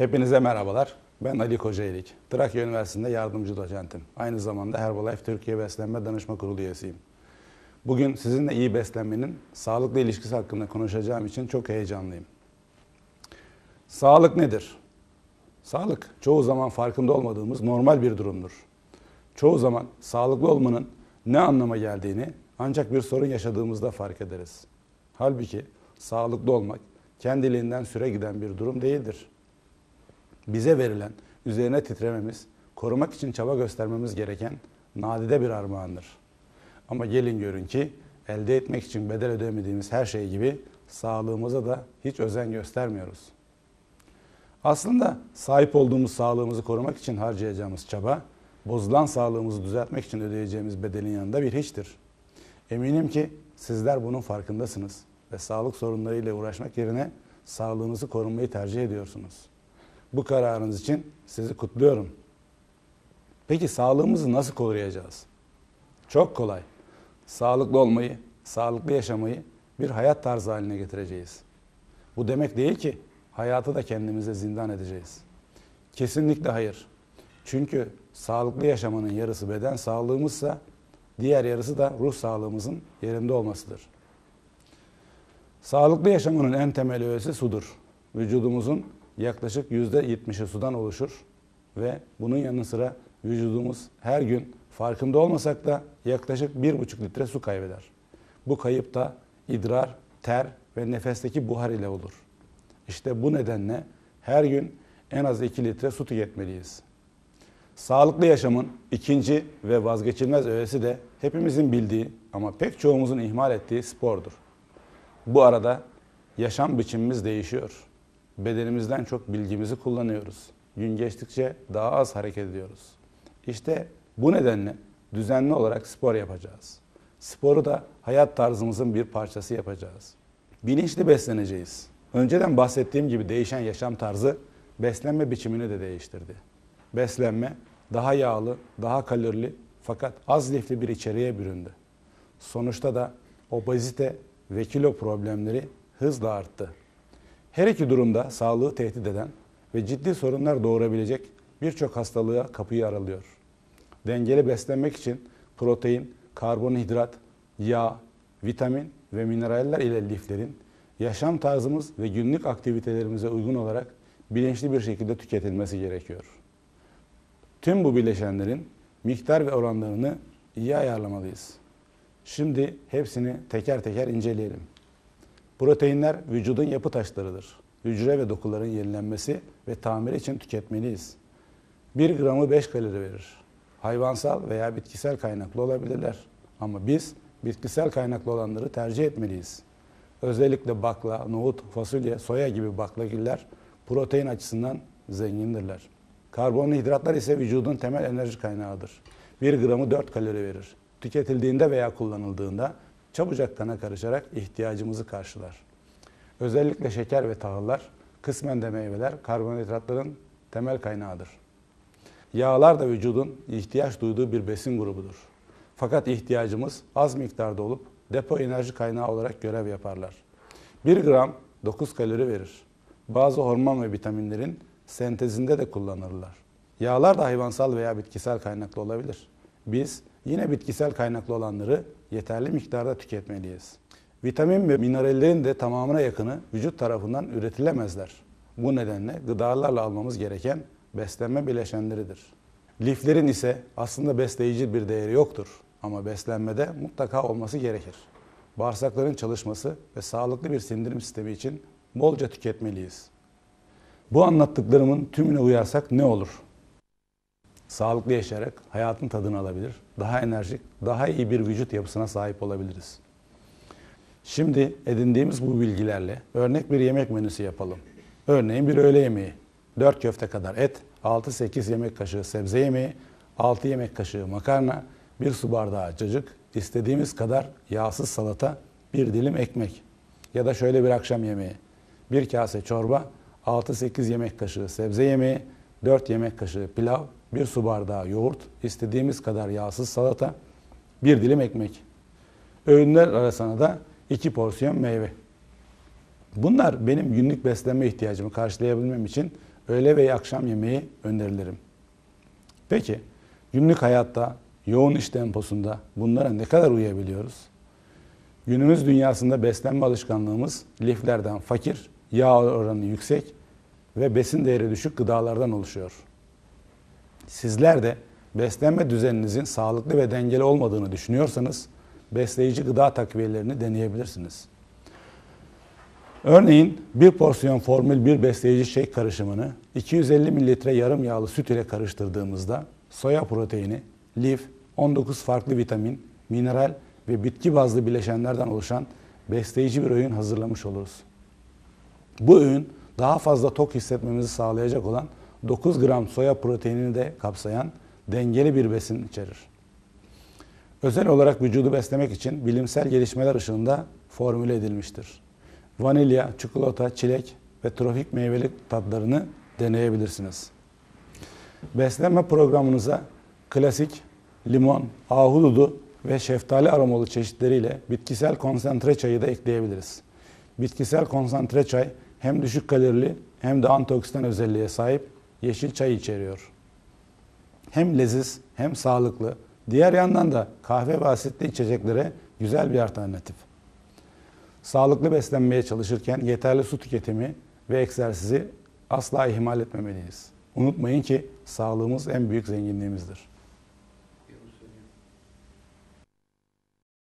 Hepinize merhabalar. Ben Ali Kocaelik. Trakya Üniversitesi'nde yardımcı doçentim. Aynı zamanda Herbalife Türkiye Beslenme Danışma Kurulu üyesiyim. Bugün sizinle iyi beslenmenin sağlıklı ilişkisi hakkında konuşacağım için çok heyecanlıyım. Sağlık nedir? Sağlık çoğu zaman farkında olmadığımız normal bir durumdur. Çoğu zaman sağlıklı olmanın ne anlama geldiğini ancak bir sorun yaşadığımızda fark ederiz. Halbuki sağlıklı olmak kendiliğinden süre giden bir durum değildir. Bize verilen, üzerine titrememiz, korumak için çaba göstermemiz gereken nadide bir armağandır. Ama gelin görün ki elde etmek için bedel ödemediğimiz her şey gibi sağlığımıza da hiç özen göstermiyoruz. Aslında sahip olduğumuz sağlığımızı korumak için harcayacağımız çaba, bozulan sağlığımızı düzeltmek için ödeyeceğimiz bedelin yanında bir hiçtir. Eminim ki sizler bunun farkındasınız ve sağlık sorunlarıyla uğraşmak yerine sağlığınızı korumayı tercih ediyorsunuz. Bu kararınız için sizi kutluyorum. Peki sağlığımızı nasıl koruyacağız? Çok kolay. Sağlıklı olmayı, sağlıklı yaşamayı bir hayat tarzı haline getireceğiz. Bu demek değil ki hayatı da kendimize zindan edeceğiz. Kesinlikle hayır. Çünkü sağlıklı yaşamanın yarısı beden sağlığımızsa diğer yarısı da ruh sağlığımızın yerinde olmasıdır. Sağlıklı yaşamanın en temel öğesi sudur. Vücudumuzun yaklaşık %70'i sudan oluşur ve bunun yanı sıra vücudumuz her gün farkında olmasak da yaklaşık 1,5 litre su kaybeder. Bu kayıp da idrar, ter ve nefesteki buhar ile olur. İşte bu nedenle her gün en az 2 litre su tüketmeliyiz. Sağlıklı yaşamın ikinci ve vazgeçilmez öğesi de hepimizin bildiği ama pek çoğumuzun ihmal ettiği spordur. Bu arada yaşam biçimimiz değişiyor. Bedenimizden çok bilgimizi kullanıyoruz. Gün geçtikçe daha az hareket ediyoruz. İşte bu nedenle düzenli olarak spor yapacağız. Sporu da hayat tarzımızın bir parçası yapacağız. Bilinçli besleneceğiz. Önceden bahsettiğim gibi değişen yaşam tarzı beslenme biçimini de değiştirdi. Beslenme daha yağlı, daha kalorili fakat az lifli bir içeriğe büründü. Sonuçta da obezite ve kilo problemleri hızla arttı. Her iki durumda sağlığı tehdit eden ve ciddi sorunlar doğurabilecek birçok hastalığa kapıyı aralıyor. Dengeli beslenmek için protein, karbonhidrat, yağ, vitamin ve mineraller ile liflerin yaşam tarzımız ve günlük aktivitelerimize uygun olarak bilinçli bir şekilde tüketilmesi gerekiyor. Tüm bu bileşenlerin miktar ve oranlarını iyi ayarlamalıyız. Şimdi hepsini teker teker inceleyelim. Proteinler vücudun yapı taşlarıdır. Hücre ve dokuların yenilenmesi ve tamiri için tüketmeliyiz. 1 gramı 5 kalori verir. Hayvansal veya bitkisel kaynaklı olabilirler. Ama biz bitkisel kaynaklı olanları tercih etmeliyiz. Özellikle bakla, nohut, fasulye, soya gibi baklagiller protein açısından zengindirler. Karbonhidratlar ise vücudun temel enerji kaynağıdır. 1 gramı 4 kalori verir. Tüketildiğinde veya kullanıldığında çabucak kana karışarak ihtiyacımızı karşılar. Özellikle şeker ve tahıllar, kısmen de meyveler karbonhidratların temel kaynağıdır. Yağlar da vücudun ihtiyaç duyduğu bir besin grubudur. Fakat ihtiyacımız az miktarda olup depo enerji kaynağı olarak görev yaparlar. 1 gram 9 kalori verir. Bazı hormon ve vitaminlerin sentezinde de kullanırlar. Yağlar da hayvansal veya bitkisel kaynaklı olabilir. Biz yine bitkisel kaynaklı olanları yeterli miktarda tüketmeliyiz. Vitamin ve minerallerin de tamamına yakını vücut tarafından üretilemezler. Bu nedenle gıdalarla almamız gereken beslenme bileşenleridir. Liflerin ise aslında besleyici bir değeri yoktur ama beslenmede mutlaka olması gerekir. Bağırsakların çalışması ve sağlıklı bir sindirim sistemi için bolca tüketmeliyiz. Bu anlattıklarımın tümüne uyarsak ne olur? Sağlıklı yaşayarak hayatın tadını alabilir, daha enerjik, daha iyi bir vücut yapısına sahip olabiliriz. Şimdi edindiğimiz bu bilgilerle örnek bir yemek menüsü yapalım. Örneğin bir öğle yemeği. 4 köfte kadar et, 6-8 yemek kaşığı sebze yemeği, 6 yemek kaşığı makarna, 1 su bardağı cacık, istediğimiz kadar yağsız salata, bir dilim ekmek. Ya da şöyle bir akşam yemeği. 1 kase çorba, 6-8 yemek kaşığı sebze yemeği, 4 yemek kaşığı pilav, 1 su bardağı yoğurt, istediğimiz kadar yağsız salata, bir dilim ekmek. Öğünler arasına da 2 porsiyon meyve. Bunlar benim günlük beslenme ihtiyacımı karşılayabilmem için öğle ve akşam yemeği önerilerim. Peki günlük hayatta yoğun iş temposunda bunlara ne kadar uyabiliyoruz? Günümüz dünyasında beslenme alışkanlığımız liflerden fakir, yağ oranı yüksek ve besin değeri düşük gıdalardan oluşuyor. Sizler de beslenme düzeninizin sağlıklı ve dengeli olmadığını düşünüyorsanız besleyici gıda takviyelerini deneyebilirsiniz. Örneğin bir porsiyon Formül 1 besleyici shake karışımını 250 mililitre yarım yağlı süt ile karıştırdığımızda soya proteini, lif, 19 farklı vitamin, mineral ve bitki bazlı bileşenlerden oluşan besleyici bir öğün hazırlamış oluruz. Bu öğün daha fazla tok hissetmemizi sağlayacak olan 9 gram soya proteinini de kapsayan dengeli bir besin içerir. Özel olarak vücudu beslemek için bilimsel gelişmeler ışığında formüle edilmiştir. Vanilya, çikolata, çilek ve tropik meyveli tatlarını deneyebilirsiniz. Beslenme programınıza klasik, limon, ahududu ve şeftali aromalı çeşitleriyle bitkisel konsantre çayı da ekleyebiliriz. Bitkisel konsantre çay hem düşük kalorili hem de antioksidan özelliğe sahip yeşil çay içeriyor. Hem leziz hem sağlıklı. Diğer yandan da kahve ve asitli içeceklere güzel bir alternatif. Sağlıklı beslenmeye çalışırken yeterli su tüketimi ve egzersizi asla ihmal etmemeliyiz. Unutmayın ki sağlığımız en büyük zenginliğimizdir.